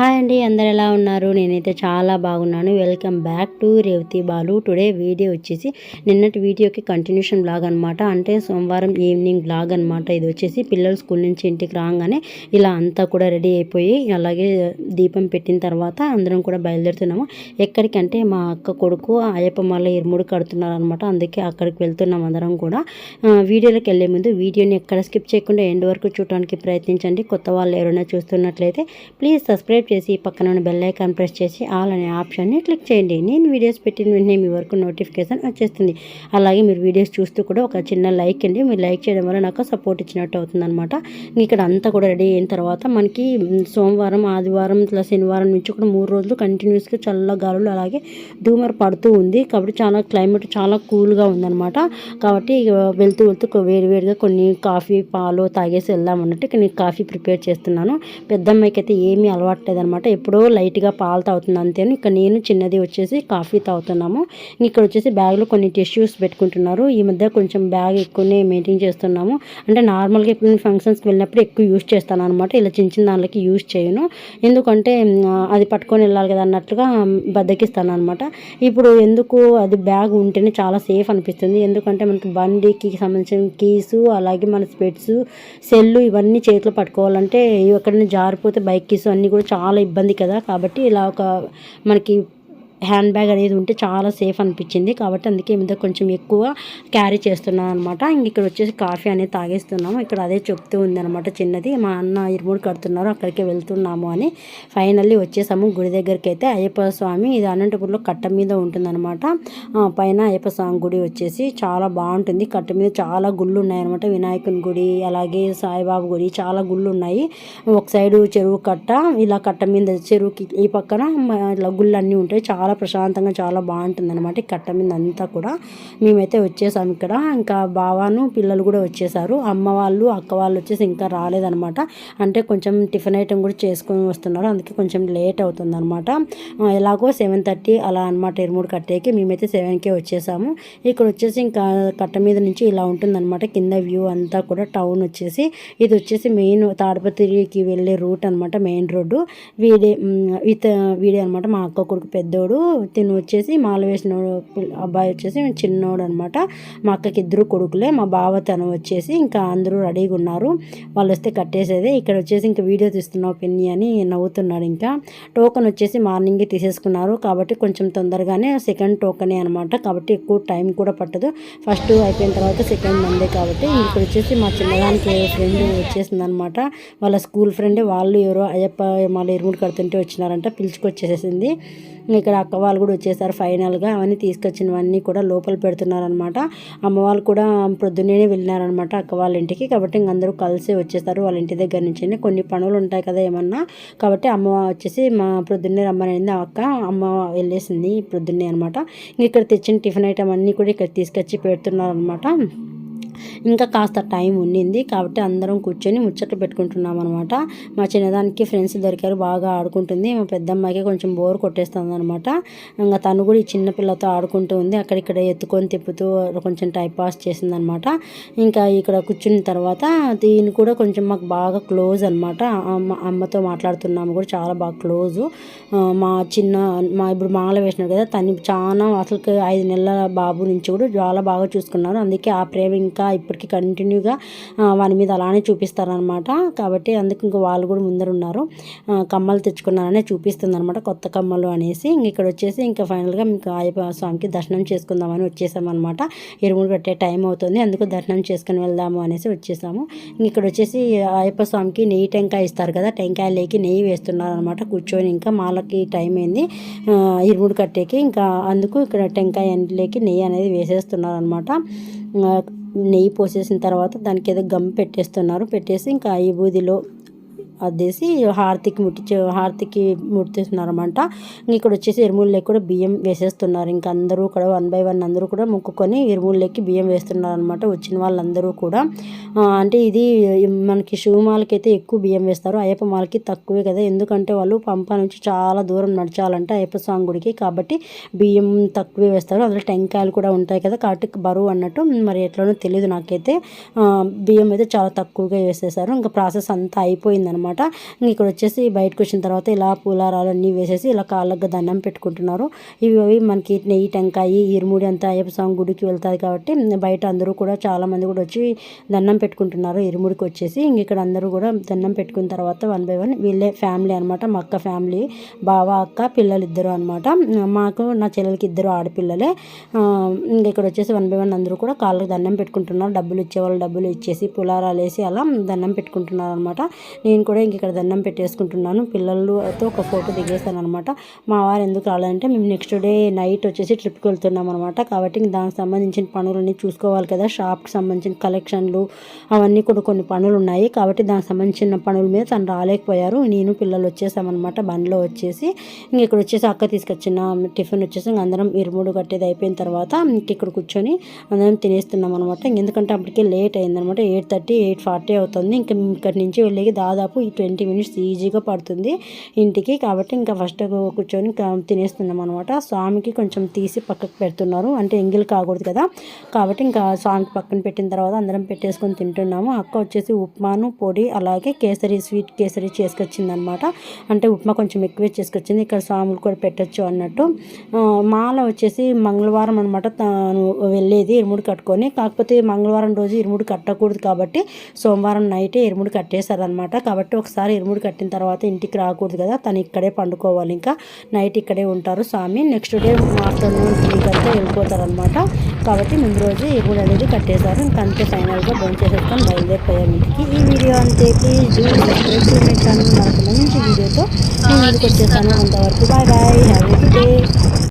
Hi అండి అందరు ఎలా ఉన్నారు? నేనైతే చాలా బాగున్నాను. Welcome back to Revathi Balu today video వచ్చేసి నిన్నటి వీడియోకి కంటిన్యూషన్ బ్లాగ్ అనమాట అంటే సోమవారం ఈవినింగ్ బ్లాగ్ అనమాట ఇది వచ్చేసి పిల్లలు స్కూల్ నుంచి ఇంటికి రాగానే ఇలా అంతా కూడా రెడీ అయిపోయి అలాగే దీపం పెట్టిన తర్వాత అందరం కూడా బయలుదేరుతున్నాము. ఎక్కడికంటే మా అక్క కొడుకు అయ్యప్ప మల్ల ఇరుముడు కడుతున్నారు అనమాట అందుకే అక్కడికి వెళ్తున్నాం అందరం కూడా. వీడియోలోకి వెళ్ళే ముందు వీడియోని ఎక్కడ స్కిప్ చేయకుండా ఎండ్ వరకు చూడడానికి ప్రయత్నించండి. కొత్త వాళ్ళు ఎవరైనా చూస్తున్నట్లయితే ప్లీజ్ సబ్స్క్రైబ్ సబ్స్క్రైబ్ చేసి పక్కన ఉన్న బెల్ ఐకాన్ ప్రెస్ చేసి ఆల్ అనే ఆప్షన్ని క్లిక్ చేయండి. నేను వీడియోస్ పెట్టిన వెంటనే మీ వరకు నోటిఫికేషన్ వచ్చేస్తుంది. అలాగే మీరు వీడియోస్ చూస్తూ కూడా ఒక చిన్న లైక్ అండి. మీరు లైక్ చేయడం వల్ల నాకు సపోర్ట్ ఇచ్చినట్టు అవుతుంది అనమాట ఇక్కడ అంతా కూడా రెడీ అయిన తర్వాత మనకి సోమవారం ఆదివారం ఇట్లా శనివారం నుంచి కూడా మూడు రోజులు కంటిన్యూస్గా చల్ల గాలులు అలాగే దూమర పడుతూ ఉంది. కాబట్టి చాలా క్లైమేట్ చాలా కూల్గా ఉందన్నమాట. కాబట్టి వెళ్తూ వెళ్తూ వేడివేడిగా కొన్ని కాఫీ పాలు తాగేసి వెళ్దాం అన్నట్టు నేను కాఫీ ప్రిపేర్ చేస్తున్నాను. పెద్దమ్మాయికి అయితే ఏమీ అలవాటు లేదనమాట. ఎప్పుడో లైట్గా పాలు తాగుతుంది అంతేను ఇక్కడ నేను చిన్నది వచ్చేసి కాఫీ తాగుతున్నాము. ఇక్కడ వచ్చేసి బ్యాగ్లో కొన్ని టిష్యూస్ పెట్టుకుంటున్నారు. ఈ మధ్య కొంచెం బ్యాగ్ ఎక్కువనే మెయింటైన్ చేస్తున్నాము. అంటే నార్మల్గా ఇప్పుడు ఫంక్షన్స్కి వెళ్ళినప్పుడు ఎక్కువ యూస్ చేస్తాను అనమాట ఇలా చిన్న చిన్న దానికి యూస్ చేయను. ఎందుకంటే అది పట్టుకొని వెళ్ళాలి కదా అన్నట్లుగా బద్దకిస్తాను అనమాట ఇప్పుడు ఎందుకు అది బ్యాగ్ ఉంటేనే చాలా సేఫ్ అనిపిస్తుంది. ఎందుకంటే మనకి బండికి సంబంధించిన కీసు అలాగే మన స్పెట్స్ సెల్లు ఇవన్నీ చేతిలో పట్టుకోవాలంటే ఎక్కడైనా జారిపోతే బైక్ కీసు అన్నీ కూడా చాలా ఇబ్బంది కదా. కాబట్టి ఇలా ఒక మనకి హ్యాండ్ బ్యాగ్ అనేది ఉంటే చాలా సేఫ్ అనిపించింది. కాబట్టి అందుకే మీద కొంచెం ఎక్కువ క్యారీ చేస్తున్నాను అనమాట ఇంక ఇక్కడ వచ్చేసి కాఫీ అనేది తాగేస్తున్నాము. ఇక్కడ అదే చెప్తూ ఉందనమాట చిన్నది. మా అన్న ఇరుముడు కడుతున్నారు. అక్కడికి వెళ్తున్నాము అని ఫైనల్లీ వచ్చేసాము. గుడి దగ్గరికి అయితే అయ్యప్ప స్వామి. ఇది అనంతపురంలో కట్ట మీద ఉంటుందన్నమాట. పైన అయ్యప్ప స్వామి గుడి వచ్చేసి చాలా బాగుంటుంది. కట్ట మీద చాలా గుళ్ళు ఉన్నాయన్నమాట. వినాయకుని గుడి అలాగే సాయిబాబు గుడి చాలా గుళ్ళు ఉన్నాయి. ఒక సైడు చెరువు కట్ట. ఇలా కట్ట మీద చెరువుకి ఈ పక్కన ఇలా గుళ్ళు అన్నీ ఉంటాయి. చాలా చాలా ప్రశాంతంగా చాలా బాగుంటుంది అనమాట కట్ట మీద అంతా కూడా. మేమైతే వచ్చేసాం ఇక్కడ. ఇంకా బావాను పిల్లలు కూడా వచ్చేసారు. అమ్మ వాళ్ళు అక్క వాళ్ళు వచ్చేసి ఇంకా రాలేదనమాట అంటే కొంచెం టిఫిన్ ఐటమ్ కూడా చేసుకొని వస్తున్నారు. అందుకే కొంచెం లేట్ అవుతుంది అనమాట ఎలాగో సెవెన్ థర్టీ అలా అనమాట ఇరుమూడు కట్టేకి. మేమైతే సెవెన్కే వచ్చేసాము. ఇక్కడ వచ్చేసి ఇంకా కట్ట మీద నుంచి ఇలా ఉంటుందన్నమాట. కింద వ్యూ అంతా కూడా టౌన్ వచ్చేసి. ఇది వచ్చేసి మెయిన్ తాడపత్రికి వెళ్ళే రూట్ అనమాట మెయిన్ రోడ్డు. వీడే ఇత వీడే అనమాట మా అక్క కొడుకు పెద్దోడు. తిను వచ్చేసి మాల వేసిన అబ్బాయి వచ్చేసి చిన్నోడు అనమాట మా అక్కకి ఇద్దరు కొడుకులే మా బావ తను వచ్చేసి ఇంకా అందరూ రెడీగా ఉన్నారు. వాళ్ళు వస్తే కట్టేసేదే. ఇక్కడ వచ్చేసి ఇంకా వీడియో తీస్తున్నావు పిన్ని అని నవ్వుతున్నాడు ఇంకా. టోకెన్ వచ్చేసి మార్నింగే తీసేసుకున్నారు. కాబట్టి కొంచెం తొందరగానే సెకండ్ టోకనే అనమాట కాబట్టి ఎక్కువ టైం కూడా పట్టదు. ఫస్ట్ అయిపోయిన తర్వాత సెకండ్ మందే కాబట్టి ఇక్కడ వచ్చేసి మా చిన్నదానికి ఫ్రెండ్ వచ్చేసింది అనమాట వాళ్ళ స్కూల్ ఫ్రెండ్ వాళ్ళు ఎవరో అయ్యప్ప మళ్ళీ ఇరుముడు కడుతుంటే వచ్చినారంట. పిలుచుకొచ్చేసేసింది. ఇక్కడ అక్క వాళ్ళు కూడా వచ్చేసారు ఫైనల్గా. అవన్నీ తీసుకొచ్చినవన్నీ కూడా లోపల పెడుతున్నారనమాట అమ్మ వాళ్ళు కూడా ప్రొద్దున్నే వెళ్ళినారనమాట అక్క వాళ్ళ ఇంటికి. కాబట్టి ఇంకందరూ కలిసి వచ్చేస్తారు వాళ్ళ ఇంటి దగ్గర నుంచి. కొన్ని పనులు ఉంటాయి కదా ఏమన్నా. కాబట్టి అమ్మ వచ్చేసి మా ప్రొద్దున్నే రమ్మని అక్క. అమ్మ వెళ్ళేసింది ప్రొద్దున్నే అనమాట ఇక్కడ తెచ్చిన టిఫిన్ ఐటమ్ అన్నీ కూడా ఇక్కడ తీసుకొచ్చి పెడుతున్నారనమాట ఇంకా కాస్త టైం ఉండింది కాబట్టి అందరం కూర్చొని ముచ్చట్లు పెట్టుకుంటున్నాం అనమాట మా చిన్నదానికి ఫ్రెండ్స్ దొరికారు బాగా ఆడుకుంటుంది. మా పెద్దమ్మాయికి కొంచెం బోర్ కొట్టేస్తుంది అనమాట ఇంకా తను కూడా ఈ చిన్నపిల్లతో ఆడుకుంటూ ఉంది. అక్కడిక్కడ ఎత్తుకొని తిప్పుతూ కొంచెం టైం పాస్ చేసిందనమాట ఇంకా ఇక్కడ కూర్చున్న తర్వాత దీని కూడా కొంచెం మాకు బాగా క్లోజ్ అనమాట అమ్మ అమ్మతో మాట్లాడుతున్నాము కూడా చాలా బాగా క్లోజు. మా చిన్న మా ఇప్పుడు మాల వేసినారు కదా తను చాలా అసలు ఐదు నెలల బాబు నుంచి కూడా చాలా బాగా చూసుకున్నారు. అందుకే ఆ ప్రేమ ఇంకా ఇప్పటికీ కంటిన్యూగా వాని మీద అలానే చూపిస్తారనమాట కాబట్టి అందుకు ఇంకా వాళ్ళు కూడా ముందర ఉన్నారు. కమ్మలు తెచ్చుకున్నారనే చూపిస్తుంది అనమాట కొత్త కమ్మలు అనేసి. ఇంక ఇక్కడ వచ్చేసి ఇంకా ఫైనల్గా మీకు అయ్యప్ప స్వామికి దర్శనం చేసుకుందామని వచ్చేసామన్నమాట. ఎరుముడు పెట్టే టైం అవుతుంది. అందుకు దర్శనం చేసుకుని వెళ్దాము అనేసి వచ్చేసాము. ఇక్కడ వచ్చేసి అయ్యప్ప స్వామికి నెయ్యి టెంకాయ ఇస్తారు కదా టెంకాయ లేకి నెయ్యి వేస్తున్నారు అనమాట కూర్చొని ఇంకా మాలకి టైం అయింది. ఇరుముడు కట్టేకి. ఇంకా అందుకు ఇక్కడ టెంకాయ లేకి నెయ్యి అనేది వేసేస్తున్నారు అనమాట నెయ్యి పోసేసిన తర్వాత దానికి ఏదో గమ్ పెట్టేస్తున్నారు. పెట్టేసి ఇంకా ఈ బూదిలో అదేసి హారతికి ముట్టించే హారతికి ముట్టిస్తున్నారన్నమాట. ఇక్కడ వచ్చేసి ఎరుముళ్ళకి కూడా బియ్యం వేసేస్తున్నారు. ఇంకా అందరూ కూడా వన్ బై వన్ అందరూ కూడా మొక్కుకొని ఎరుముళ్ళకి బియ్యం వేస్తున్నారు అనమాట వచ్చిన వాళ్ళందరూ కూడా. అంటే ఇది మనకి శివమాలకి అయితే ఎక్కువ బియ్యం వేస్తారు. అయ్యప్ప మాలకి తక్కువే కదా. ఎందుకంటే వాళ్ళు పంప నుంచి చాలా దూరం నడచాలంటే అయ్యప్ప స్వామి గుడికి. కాబట్టి బియ్యం తక్కువే వేస్తారు. అందులో టెంకాయలు కూడా ఉంటాయి కదా. కాబట్టి బరువు అన్నట్టు. మరి ఎట్లనో తెలియదు నాకైతే. బియ్యం అయితే చాలా తక్కువగా వేసేసారు ఇంకా ప్రాసెస్ అంతా అయిపోయిందనమాట అనమాట. ఇక్కడ వచ్చేసి బయటకు వచ్చిన తర్వాత ఇలా పూలారాలు అన్నీ వేసేసి ఇలా కాళ్ళకు దండం పెట్టుకుంటున్నారు. ఇవి మనకి నెయ్యి టెంకాయ ఇరుముడి అంతా అయ్యప్ప స్వామి గుడికి వెళ్తుంది కాబట్టి బయట అందరూ కూడా చాలామంది కూడా వచ్చి దండం పెట్టుకుంటున్నారు ఇరుముడికి వచ్చేసి. ఇక్కడ అందరూ కూడా దండం పెట్టుకున్న తర్వాత వన్ బై వన్ వీళ్ళే ఫ్యామిలీ అనమాట. మా అక్క ఫ్యామిలీ బావ అక్క పిల్లలు ఇద్దరు అనమాట. మాకు నా చెల్లెలకి ఇద్దరు ఆడపిల్లలే. ఇంకా ఇక్కడ వచ్చేసి వన్ బై వన్ అందరూ కూడా కాళ్ళకి దండం పెట్టుకుంటున్నారు. డబ్బులు ఇచ్చేవాళ్ళు డబ్బులు ఇచ్చేసి పులారాలు వేసి అలా దండం పెట్టుకుంటున్నారు అనమాట. నేను కూడా ఇంక ఇక్కడ దండం పెట్టేసుకుంటున్నాను. పిల్లలతో ఒక ఫోటో దిగేస్తాను అనమాట మా వారు ఎందుకు రాలేదంటే మేము నెక్స్ట్ డే నైట్ వచ్చేసి ట్రిప్కి వెళ్తున్నాం అనమాట కాబట్టి దానికి సంబంధించిన పనులన్నీ చూసుకోవాలి కదా. షాప్కి సంబంధించిన కలెక్షన్లు అవన్నీ కూడా కొన్ని పనులు ఉన్నాయి. కాబట్టి దానికి సంబంధించిన పనుల మీద తను రాలేకపోయారు. నేను పిల్లలు వచ్చేసామన్నమాట. బండిలో వచ్చేసి ఇంక ఇక్కడ వచ్చేసి అక్క తీసుకొచ్చిన టిఫిన్ వచ్చేసి అందరం ఇరుముడు కట్టేది అయిపోయిన తర్వాత ఇంక ఇక్కడ కూర్చొని అందరం తినేస్తున్నాం అనమాట ఎందుకంటే అప్పటికే లేట్ అయిందనమాట ఎయిట్ థర్టీ ఎయిట్ ఫార్టీ అవుతుంది. ఇంకా ఇక్కడి నుంచి వెళ్ళి దాదాపు ట్వంటీ మినిట్స్ ఈజీగా పడుతుంది ఇంటికి. కాబట్టి ఇంకా ఫస్ట్ కూర్చొని తినేస్తున్నాం అనమాట స్వామికి కొంచెం తీసి పక్కకు పెడుతున్నారు. అంటే ఎంగిల్ కాకూడదు కదా. కాబట్టి ఇంకా స్వామికి పక్కన పెట్టిన తర్వాత అందరం పెట్టేసుకొని తింటున్నాము. అక్క వచ్చేసి ఉప్మాను పొడి అలాగే కేసరి స్వీట్ కేసరి చేసుకొచ్చింది అనమాట అంటే ఉప్మా కొంచెం ఎక్కువే చేసుకొచ్చింది. ఇక్కడ స్వాములు కూడా పెట్టచ్చు అన్నట్టు. మాల వచ్చేసి మంగళవారం అనమాట తాను వెళ్ళేది ఇరుముడు కట్టుకొని. కాకపోతే మంగళవారం రోజు ఇరుముడు కట్టకూడదు కాబట్టి సోమవారం నైటే ఇరుముడు కట్టేశారనమాట కాబట్టి ఒకసారి ఇరుముడు కట్టిన తర్వాత ఇంటికి రాకూడదు కదా తను ఇక్కడే పండుకోవాలి. ఇంకా నైట్ ఇక్కడే ఉంటారు స్వామి. నెక్స్ట్ డే ఆఫ్టర్నూన్ త్రీకి అంతా వెళ్ళిపోతారనమాట కాబట్టి ముందు రోజు ఇరుముడు అనేది కట్టేశారు. ఇంకా అంతే ఫైనల్గా బంద్ చేసేసుకొని బయలుదేరిపోయాం ఇంటికి. ఈ వీడియో అంతే. Please do subscribe to my channel మరొక మంచి వీడియోతో నేను ముందుకు వచ్చేసాను అంతవరకు bye bye have a day